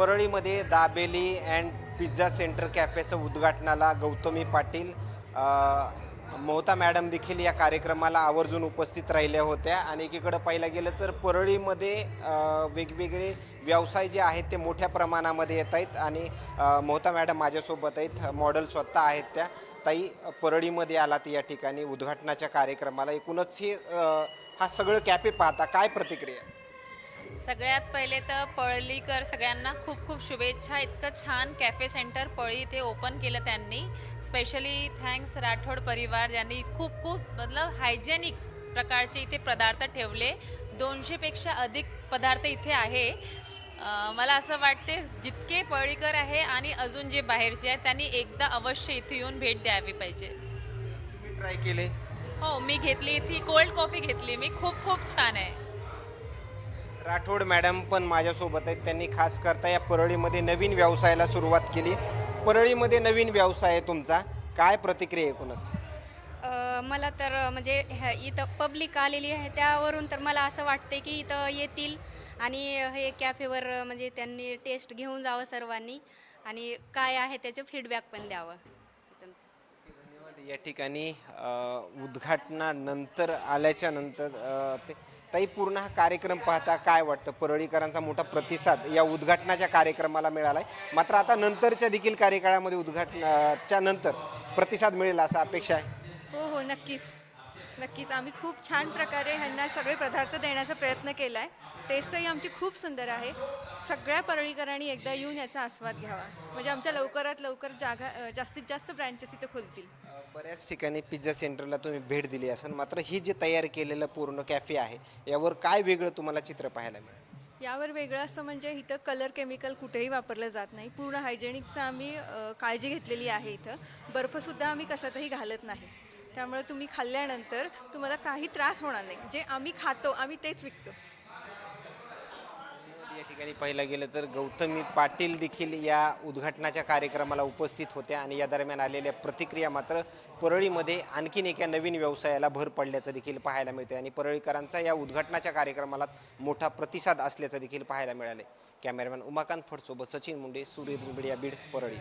परळीमध्ये dabeli and pizza centre कॅफेचं उद्घाटनाला Gautami Patil Mohta madam देखील या कार्यक्रमाला आवर्जून उपस्थित राहिल्या होत्या. आणि एकीकडं पाहिलं गेलं तर परळीमध्ये वेगवेगळे व्यवसाय जे आहेत ते मोठ्या प्रमाणामध्ये येत आहेत आणि मोहता मॅडम माझ्यासोबत आहेत. मॉडेल स्वतः आहेत त्या. ताई परळीमध्ये आलात या ठिकाणी उद्घाटनाच्या कार्यक्रमाला. एकूणच हे हा सगळं कॅफे पाहता काय प्रतिक्रिया? सगळ्यात पहिले तर पळलीकर सगळ्यांना खूप खूप शुभेच्छा. इतकं छान कॅफे सेंटर पळी इथे ओपन केलं त्यांनी. स्पेशली थँक्स राठोड परिवार ज्यांनी खूप खूप मतलब हायजेनिक प्रकारचे इथे पदार्थ ठेवले. दोनशेपेक्षा अधिक पदार्थ इथे आहे. मला असं वाटते जितके पळीकर आहे आणि अजून जे बाहेरचे आहेत त्यांनी एकदा अवश्य इथे येऊन भेट द्यावी पाहिजे. ट्राय केले? हो मी घेतली. इथे कोल्ड कॉफी घेतली. मी खूप खूप छान आहे. राठोड मॅडम पण माझ्यासोबत आहेत. त्यांनी खास करता या परळीमध्ये नवीन व्यवसायाला सुरुवात केली. परळीमध्ये नवीन व्यवसाय आहे तुमचा. काय प्रतिक्रिया एकूणच? मला तर म्हणजे ह्या- इथं पब्लिक आलेली आहे. त्यावरून तर मला असं वाटते की इथं येतील. आणि हे कॅफेवर म्हणजे त्यांनी टेस्ट घेऊन जावं सर्वांनी. आणि काय आहे त्याचं फीडबॅक पण द्यावं. धन्यवाद. या ठिकाणी अ, उद्घाटनानंतर आल्याच्यानंतर अ, ते ताई पूर्ण हा कार्यक्रम पाहता काय वाटतं? परळीकरांचा मोठा प्रतिसाद या उद्घाटनाच्या कार्यक्रमाला मिळाला आहे मात्र आता नंतरच्या देखील कार्यकाळामध्ये उद्घाटनाच्या नंतर प्रतिसाद मिळेल असा अपेक्षा आहे. हो हो नक्कीच. नक्कीच. आम्ही खूप छान प्रकारे ह्यांना सगळे पदार्थ देण्याचा प्रयत्न केला आहे टेस्टही आमची खूप सुंदर आहे. सगळ्या परळीकरांनी एकदा येऊन याचा आस्वाद घ्यावा. म्हणजे आमच्या लवकरात लवकर जागा जास्तीत जास्त ब्रँचेस इथे खोलतील. बऱ्याच ठिकाणी पिझ्झा सेंटरला तुम्ही भेट दिली असेल. मात्र हे जे तयार केलेलं पूर्ण कॅफे आहे यावर काय वेगळं तुम्हाला चित्र पाहायला मिळेल? यावर वेगळं असं म्हणजे इथं कलर केमिकल कुठेही वापरलं जात नाही. पूर्ण हायजेनिकचं आम्ही काळजी घेतलेली आहे इथं. बर्फसुद्धा आम्ही कशातही घालत नाही. त्यामुळे तुम्ही खाल्ल्यानंतर तुम्हाला काही त्रास होणार नाही. जे आम्ही खातो आम्ही तेच विकतो. या ठिकाणी पाहिलं गेलं तर गौतमी पाटील देखील या उद्घाटनाच्या कार्यक्रमाला उपस्थित होत्या आणि या दरम्यान आलेल्या प्रतिक्रिया मात्र परळीमध्ये आणखीन एका नवीन व्यवसायाला भर पडल्याचं देखील पाहायला मिळते आणि परळीकरांचा या उद्घाटनाच्या कार्यक्रमाला मोठा प्रतिसाद असल्याचं देखील पाहायला मिळाले कॅमेरामॅन उमाकांत फडसोबत सचिन मुंडे सूर्य मीडिया बीड परळी.